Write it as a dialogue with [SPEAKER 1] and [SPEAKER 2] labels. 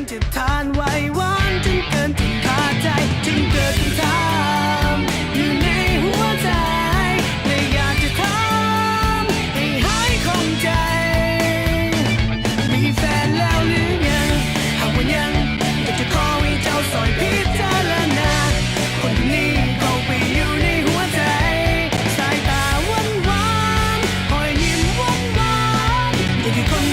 [SPEAKER 1] นที่ทานไว้วานจนเกินที่พาใจจึงเกิดคำถามอยู่ในหัวใจไม่อยากจะถามให้หายคงใจ มีแฟนแล้วหรือยังหากว่ายังอยากจะขอให้เจ้าสอยพิจารณาคนคนนี้เขาไปอยู่ในหัวใจ สายตาหวานหวานคอยยิ้มหวานหวานอยากให้คน